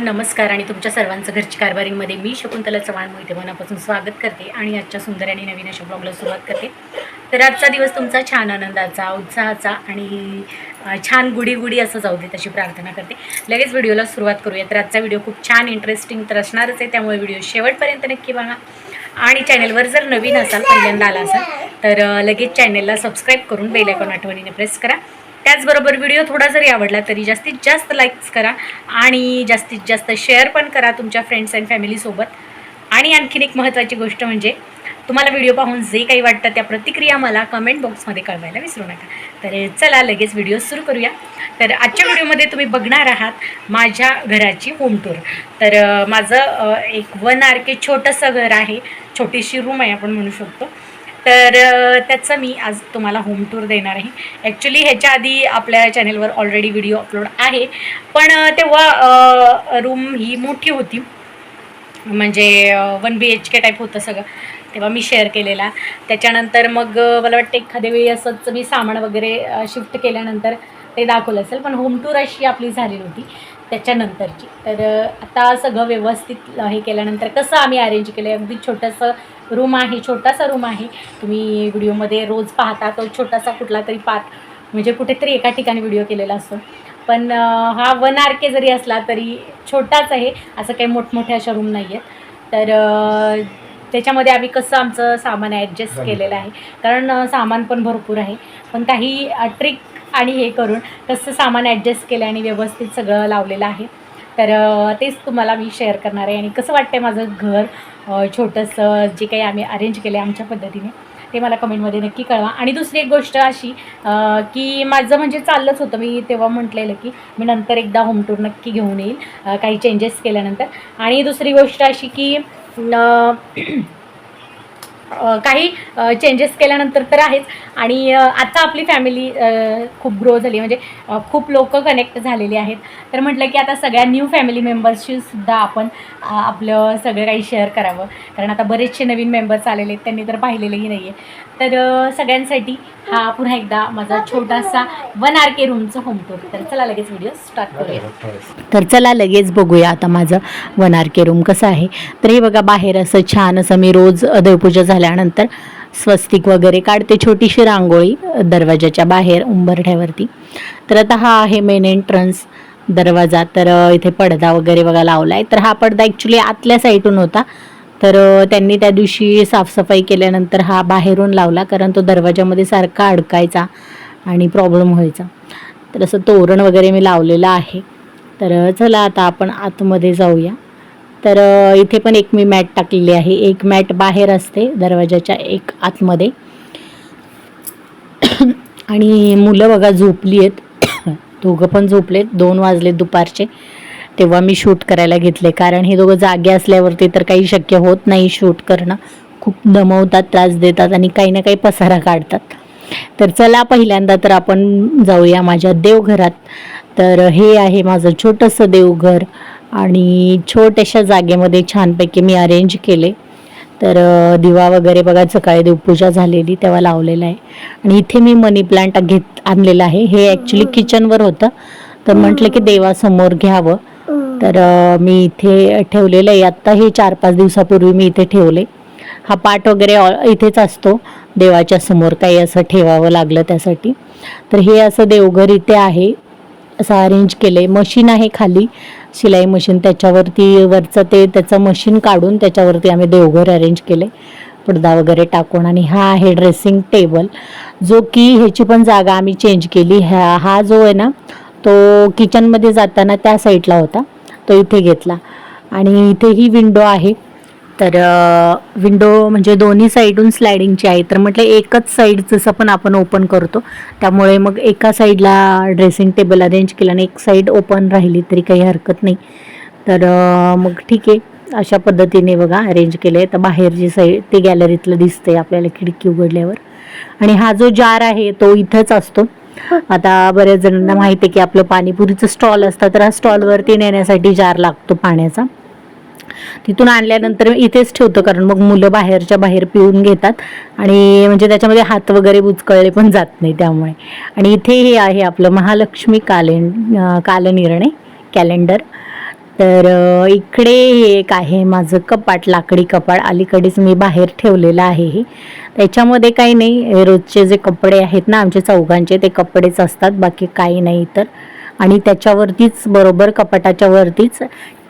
नमस्कार आणि तुमच्या सर्वांचं घरची कारभारीमध्ये मी शकुंतला चव्हाण मोहिते मनापासून स्वागत करते आणि आजच्या सुंदर आणि नवीन अशा ब्लॉगला सुरुवात करते. तर आजचा दिवस तुमचा छान आनंदाचा उत्साहाचा आणि छान गुढी गुढी असं जाऊ दे तशी प्रार्थना करते. लगेच व्हिडिओला सुरुवात करूया. तर आजचा व्हिडिओ खूप छान इंटरेस्टिंग तर असणारच आहे. त्यामुळे व्हिडिओ शेवटपर्यंत नक्की बघा. आणि चॅनलवर जर नवीन असाल पहिल्यांदा आला असाल तर लगेच चॅनलला सबस्क्राईब करून बेलायकॉन आठवणीने प्रेस करा. त्याचबरोबर व्हिडिओ थोडा जरी आवडला तरी जास्तीत जास्त लाईक्स करा आणि जास्तीत जास्त शेअर पण करा तुमच्या फ्रेंड्स अँड फॅमिलीसोबत आणि आणखीन एक महत्त्वाची गोष्ट म्हणजे तुम्हाला व्हिडिओ पाहून जे काही वाटतं त्या प्रतिक्रिया मला कमेंट बॉक्समध्ये कळवायला विसरू नका. तर चला लगेच व्हिडिओ सुरू करूया. तर आजच्या व्हिडिओमध्ये तुम्ही बघणार आहात माझ्या घराची होम टूर तर माझं एक वन आर के छोटंसं घर आहे. छोटीशी रूम आहे आपण म्हणू शकतो. तर त्याचं मी आज तुम्हाला होम टूर देणार आहे. ॲक्च्युली ह्याच्या आधी आपल्या चॅनेलवर ऑलरेडी व्हिडिओ अपलोड आहे. पण तेव्हा रूम ही मोठी होती. म्हणजे one B H K type होतं सगळं. तेव्हा मी शेअर केलेला. त्याच्यानंतर मग मला वाटतं एखाद्या वेळी असंच मी सामान वगैरे शिफ्ट केल्यानंतर ते दाखवलं असेल. पण होम टूर अशी आपली झाली होती त्याच्यानंतरची. तर आता सगळं व्यवस्थित हे केल्यानंतर कसं आम्ही अरेंज केलं आहे अगदी छोटंसं रूम आहे छोटासा रूम आहे. तुम्ही व्हिडिओमध्ये रोज पाहता तो छोटासा कुठला तरी पार्ट. म्हणजे कुठेतरी एका ठिकाणी व्हिडिओ केलेला असतो. पण हा वन आर के जरी असला तरी छोटाच आहे. असं काही मोठमोठ्या अशा रूम नाही आहेत तर त्याच्यामध्ये आम्ही कसं आमचं सामान ॲडजस्ट केलेलं आहे. कारण सामान पण भरपूर आहे. पण काही ट्रिक आणि हे करून कसं सामान ॲडजस्ट केलं आणि व्यवस्थित सगळं लावलेलं आहे. तर तेच तुम्हाला मी शेअर करणार आहे. आणि कसं वाटतं आहे माझं घर छोटंसं जे काही आम्ही अरेंज केलं आहे आमच्या पद्धतीने ते मला कमेंटमध्ये नक्की कळवा. आणि दुसरी एक गोष्ट अशी की माझं म्हणजे चाललंच होतं. मी तेव्हा म्हटलेलं की मी नंतर एकदा होम टूर नक्की घेऊन येईल काही चेंजेस केल्यानंतर. आणि दुसरी गोष्ट अशी की काही चेंजेस केल्यानंतर तर आहेच. आणि आता आपली फॅमिली खूप ग्रो झाली. म्हणजे खूप लोक कनेक्ट झालेली आहेत. तर म्हटलं की आता सगळ्या न्यू फॅमिली मेंबर्सशी सुद्धा आपण आपलं सगळं काही शेअर करावं. कारण आता बरेचसे नवीन मेंबर्स आलेले आहेत. त्यांनी तर पाहिलेलंही नाही आहे तर सगळ्यांसाठी हा पुन्हा एकदा माझा छोटासा वन आर के रूमचं होम टूर तर चला लगेच व्हिडिओ स्टार्ट करूया. तर चला लगेच बघूया आता माझं वन आर के रूम कसं आहे. तर हे बघा बाहेर असं छान असं मी रोज देवपूजा झाल्यानंतर स्वस्तिक वगैरे काढते छोटीशी रांगोळी दरवाजाच्या बाहेर उंबरठ्यावरती. तर आता हा आहे मेन एंट्रन्स दरवाजा. तर इथे पडदा वगैरे बघा लावला आहे तर हा पडदा ॲक्च्युली आतल्या साईडून होता. तर त्यांनी त्या दिवशी साफसफाई केल्यानंतर हा बाहेरून लावला कारण तो दरवाजामध्ये सारखा अडकायचा आणि प्रॉब्लेम व्हायचा. तर असं तोरण वगैरे मी लावलेलं आहे. तर चला आता आपण आतमध्ये जाऊया. तर इथे पण एक मी मॅट टाकलेली आहे. एक मॅट बाहेर असते दरवाजाच्या एक आतमध्ये. आणि मुलं बघा झोपली आहेत. दोघं पण झोपलेत. दोन वाजले दुपारचे. तेव्हा मी शूट करायला घेतले. कारण हे दोघं जागे असल्यावरती तर काही शक्य होत नाही शूट करणं. खूप दमवतात त्रास देतात आणि काही ना काही पसारा काढतात. तर चला पहिल्यांदा तर आपण जाऊया माझ्या देवघरात. तर हे आहे माझं छोटंसं देवघर आणि छोट्याशा जागेमध्ये छानपैकी मी अरेंज केले. तर दिवा वगैरे बघा सकाळी देवपूजा झालेली तेव्हा लावलेला आहे. आणि इथे मी मनी प्लांट घेत आणलेलं आहे. हे ॲक्च्युली किचनवर होतं. तर म्हटलं की देवासमोर घ्यावं. तर मी इथे ठेवलेलं आहे. आत्ता हे चार पाच दिवसापूर्वी मी इथे ठेवले. हा पाठ वगैरे ऑ- इथेच असतो. देवाच्या समोर काही असं ठेवावं लागलं त्यासाठी. तर हे असं देवघर इथे आहे. असं अरेंज केलं आहे मशीन आहे खाली. शिलाई मशीन त्याच्यावरती वरचं ते त्याचं मशीन काढून त्याच्यावरती आम्ही देवघर अरेंज केले पडदा वगैरे टाकून आणि हा आहे ड्रेसिंग टेबल जो की ह्याची पण जागा आम्ही चेंज केली. ह्या हा जो आहे ना तो किचनमध्ये जाताना त्या साईडला होता. तो इथे घेतला. आणि इथे ही विंडो आहे. तर विंडो म्हणजे दोन्ही साईडून स्लायडिंगची आहे. तर म्हटलं एकच साईड जसं पण आपण ओपन करतो. त्यामुळे मग एका साईडला ड्रेसिंग टेबल अरेंज केलं आणि एक साईड ओपन राहिली तरी काही हरकत नाही. तर मग ठीक आहे. अशा पद्धतीने बघा अरेंज केलं आहे. तर बाहेरची साईड ते गॅलरीतलं दिसतंय आपल्याला खिडकी उघडल्यावर. आणि हा जो जार आहे तो इथंच असतो. आता बऱ्याच जणांना माहिती आहे की आपलं पाणीपुरीचं स्टॉल असतं. तर हा स्टॉलवरती नेण्यासाठी जार लागतो पाण्याचा. तिथून आणल्यानंतर इथेच ठेवतो कारण मग मुलं बाहेरच्या बाहेर पिऊन घेतात. आणि म्हणजे त्याच्यामध्ये हात वगैरे बुचकळले पण जात नाही त्यामुळे. आणि इथे हे आहे आपलं महालक्ष्मी कालें कालनिर्णय कॅलेंडर तर इकडे हे एक आहे माझं कपाट लाकडी कपाट. अलीकडेच मी बाहेर ठेवलेलं आहे हे. त्याच्यामध्ये काही नाही. रोजचे जे कपडे आहेत ना आमचे चौघांचे ते कपडेच असतात. बाकी काही नाही तर आणि त्याच्यावरतीच बरोबर कपाटाच्या वरतीच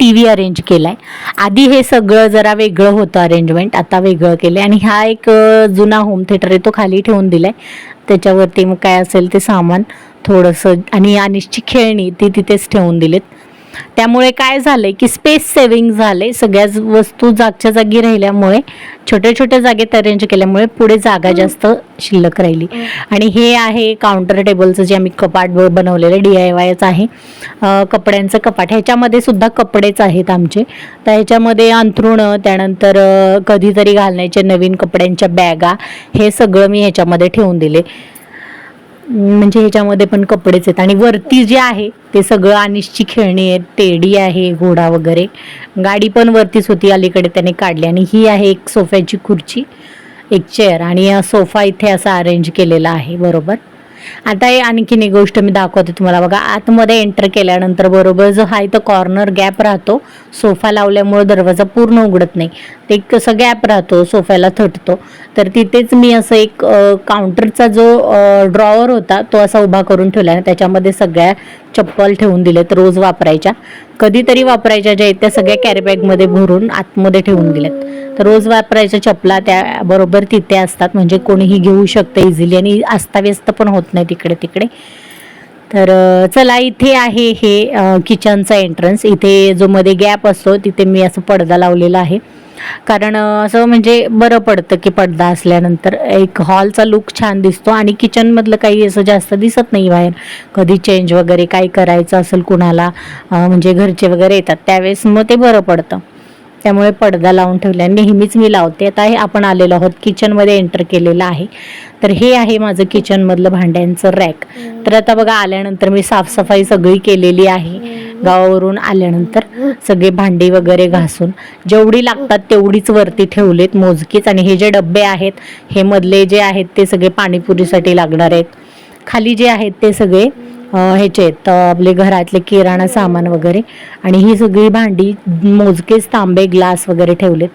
टी व्ही अरेंज केला आहे आधी हे सगळं जरा वेगळं होतं अरेंजमेंट आता वेगळं केलं आहे आणि हा एक जुना होम थिएटर आहे तो खाली ठेवून दिला आहे त्याच्यावरती मग काय असेल ते सामान थोडंसं आणि अनिशची खेळणी ती तिथेच ठेवून दिलेत. त्यामुळे काय झालंय की स्पेस सेव्हिंग झाले सगळ्याच वस्तू जागच्या जागी राहिल्यामुळे छोट्या छोट्या जागेत अरेंज केल्यामुळे पुढे जागा जास्त शिल्लक राहिली. आणि हे आहे काउंटर टेबलचं जे आम्ही कपाट बनवलेलं डी आय वायच आहे. कपड्यांचं कपाट. ह्याच्यामध्ये सुद्धा कपडेच आहेत आमचे. तर ह्याच्यामध्ये अंथरुणं त्यानंतर कधीतरी घालण्याचे नवीन कपड्यांच्या बॅगा हे सगळं मी ह्याच्यामध्ये ठेवून दिले. म्हणजे ह्याच्यामध्ये पण कपडेच आहेत. आणि वरती जे आहे ते सगळं अनिशची खेळणी आहेत टेडी आहे घोडा वगैरे. गाडी पण वरतीच होती अलीकडे त्याने काढली. आणि ही आहे एक सोफ्याची खुर्ची एक चेअर आणि सोफा इथे असा अरेंज केलेला आहे बरोबर? आता हे आणखीन एक गोष्ट मी दाखवते तुम्हाला. बघा आतमध्ये एंटर केल्यानंतर बरोबर जो हा इथं कॉर्नर गॅप राहतो. सोफा लावल्यामुळं दरवाजा पूर्ण उघडत नाही. ते एक कसं गॅप राहतो सोफ्याला थटतो. तर तिथेच मी असं एक काउंटरचा जो ड्रॉवर होता तो असा उभा करून ठेवला आणि त्याच्यामध्ये सगळ्या चप्पल ठेवून दिलेत रोज वापरायच्या. कधीतरी वापरायच्या ज्या आहेत त्या सगळ्या कॅरीबॅगमध्ये भरून आतमध्ये ठेवून दिल्यात तर रोज वापरायच्या चपला त्या बरोबर तिथे असतात म्हणजे कोणीही घेऊ शकतं इझिली आणि अस्ताव्यस्त पण होत नाही तिकडे तिकडे तर चला इथे आहे हे किचनचा एंट्रन्स इथे जो मध्ये गॅप असतो तिथे मी असं पडदा लावलेला आहे. कारण असं म्हणजे बरं पडतं की पडदा असल्यानंतर. एक हॉलचा लुक छान दिसतो आणि किचनमधलं काही असं जास्त दिसत नाही बाहेर. कधी चेंज वगैरे काही करायचं असेल कुणाला म्हणजे घरचे वगैरे येतात त्यावेळेस मग ते बरं पडतं. त्यामुळे पडदा लावून ठेवला नेहमीच मी लावते. आता हे आपण आलेलो आहोत. किचनमध्ये एंटर केलेलं आहे. तर हे आहे माझं किचनमधलं भांड्यांचं रॅक. तर आता बघा आल्यानंतर मी साफसफाई सगळी केलेली आहे. गावावरून आल्यानंतर सगळे भांडी वगैरे घासून जेवढी लागतात तेवढीच वरती ठेवलेत मोजकीच. आणि हे जे डबे आहेत हे मधले जे आहेत ते सगळे पाणीपुरीसाठी लागणार आहेत. खाली जे आहेत ते सगळे ह्याचे आहेत आपले घरातले किराणा सामान वगैरे. आणि ही सगळी भांडी मोजकेच तांबे ग्लास वगैरे ठेवलेत.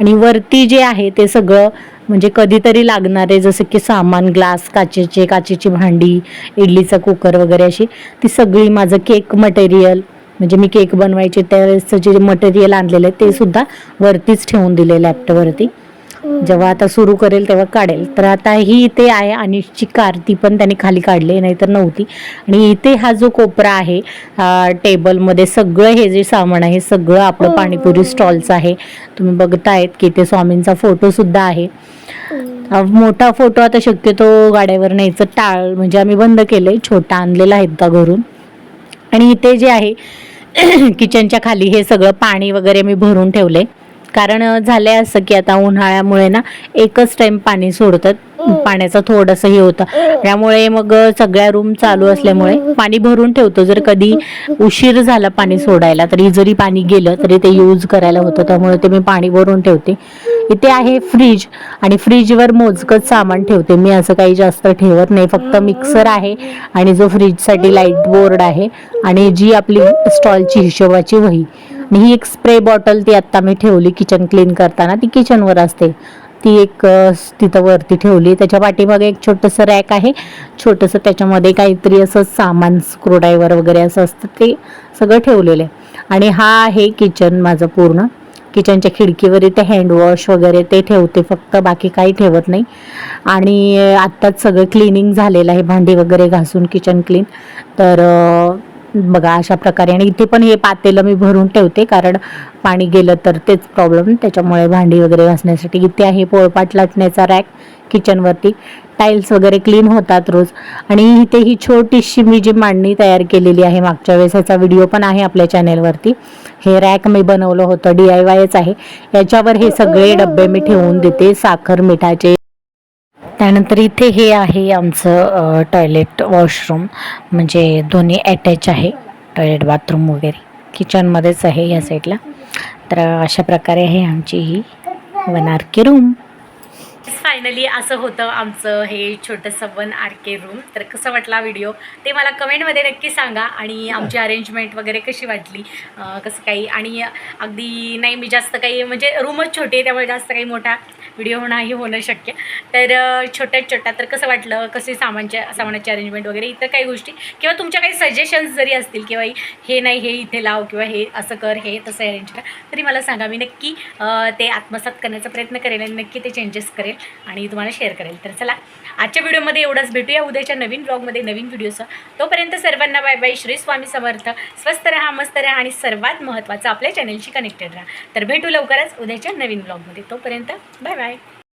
आणि वरती जे आहे ते सगळं म्हणजे कधीतरी लागणारे जसं की सामान ग्लास काचेचे काचेची भांडी इडलीचा कुकर वगैरे अशी ती सगळी माझं केक मटेरियल म्हणजे मी केक बनवायचे त्यावेळेसचं जे मटेरियल आणलेलं आहे ते सुद्धा वरतीच ठेवून दिले लॅपटॉपवरती जेव्हा आता सुरू करेल तेव्हा काढेल. तर आता ही इथे आहे अनिशची कार. ती पण त्याने खाली काढली नाहीतर नव्हती. आणि इथे हा जो कोपरा आहे टेबलमध्ये सगळं हे जे सामान आहे सगळं आपलं पाणीपुरी स्टॉलचं आहे. तुम्ही बघतायत की इथे स्वामींचा फोटो सुद्धा आहे. मोठा फोटो आता शक्यतो गाड्यावर न्यायचं टाळ म्हणजे आम्ही बंद केलंय. छोटा आणलेला आहे एकदा घरून. आणि इथे जे आहे किचनच्या खाली हे सगळं पाणी वगैरे मी भरून ठेवले कारण झालंय असं की आता उन्हाळ्यामुळे ना एकच टाइम पाणी सोडतात. पाण्याचं थोडंसं हे होतं. त्यामुळे मग सगळ्या रूम चालू असल्यामुळे पाणी भरून ठेवतो. जर कधी उशीर झाला पाणी सोडायला तरी जरी पाणी गेलं तरी ते यूज करायला होतं. त्यामुळे ते मी पाणी भरून ठेवते. इथे आहे फ्रीज आणि फ्रीजवर मोजकच सामान ठेवते. मी असं काही जास्त ठेवत नाही. फक्त मिक्सर आहे आणि जो फ्रीजसाठी लाइट बोर्ड आहे आणि जी आपली स्टॉलची हिशोबाची वही. ही एक स्प्रे बॉटल ती आत्ता मी ठेवली किचन क्लीन करताना. ती किचनवर असते. ती एक तिथं वरती ठेवली. त्याच्या पाठीमागे एक छोटंसं रॅक आहे. छोटंसं त्याच्यामध्ये काहीतरी असं सामान स्क्रूड्रायव्हर वगैरे असं असतं ते सगळं ठेवलेलं आहे. आणि हा आहे किचन माझं पूर्ण. किचनच्या खिडकीवर इथे हँडवॉश वगैरे ते ठेवते फक्त. बाकी काही ठेवत नाही. आणि आत्ताच सगळं क्लिनिंग झालेलं आहे. भांडी वगैरे घासून किचन क्लीन तर बघा अशा प्रकारे. आणि इथे पण हे पातेलं मी भरून ठेवते कारण पाणी गेलं तर तेच प्रॉब्लेम त्याच्यामुळे भांडी वगैरे घासण्यासाठी इथे आहे पोळपाट लाटण्याचा रॅक किचनवरती टाईल्स वगैरे क्लीन होतात रोज. आणि इथे ही छोटीशी मी जी मांडणी तयार केलेली आहे मागच्या वेळेस ह्याचा व्हिडिओ पण आहे आपल्या चॅनेलवरती हे रॅक मी बनवलं होतं डी आय वायच आहे. याच्यावर हे सगळे डबे मी ठेवून देते साखर मिठाचे त्यानंतर इथे हे आहे आमचं टॉयलेट वॉशरूम म्हणजे दोन्ही अटॅच आहे टॉयलेट बाथरूम वगैरे. किचनमध्येच आहे या साईडला तर अशा प्रकारे आहे आमची ही one R K room finally असं होतं आमचं हे छोटंसं वन आर के रूम तर कसं वाटला व्हिडिओ ते मला कमेंटमध्ये नक्की सांगा. आणि आमची अरेंजमेंट वगैरे कशी वाटली? कसं काही? आणि अगदी नाही मी जास्त काही म्हणजे रूमच छोटी आहे त्यामुळे जास्त काही मोठा व्हिडिओ नाही होणं शक्य. तर छोट्या छोट्या तर कसं वाटलं? कसे सामानच्या सामानाची अरेंजमेंट वगैरे इतर काही गोष्टी? किंवा तुमच्या काही सजेशन्स जरी असतील किंवा हे नाही हे इथे लाव किंवा हे असं कर हे तसं अरेंज कर तरी मला सांगा मी नक्की ते आत्मसात करण्याचा प्रयत्न करेल आणि नक्की ते चेंजेस करेल आणि तुम्हाला शेअर करेल. तर चला आजच्या व्हिडिओमध्ये एवढंच. भेटूया उद्याच्या नवीन ब्लॉगमध्ये नवीन व्हिडिओचं तोपर्यंत सर्वांना बाय बाय श्री स्वामी समर्थ. स्वस्त राहा मस्त राहा आणि सर्वात महत्त्वाचं आपल्या चॅनलशी कनेक्टेड राहा. तर भेटू लवकरच उद्याच्या नवीन ब्लॉगमध्ये तोपर्यंत बाय बाय Bye.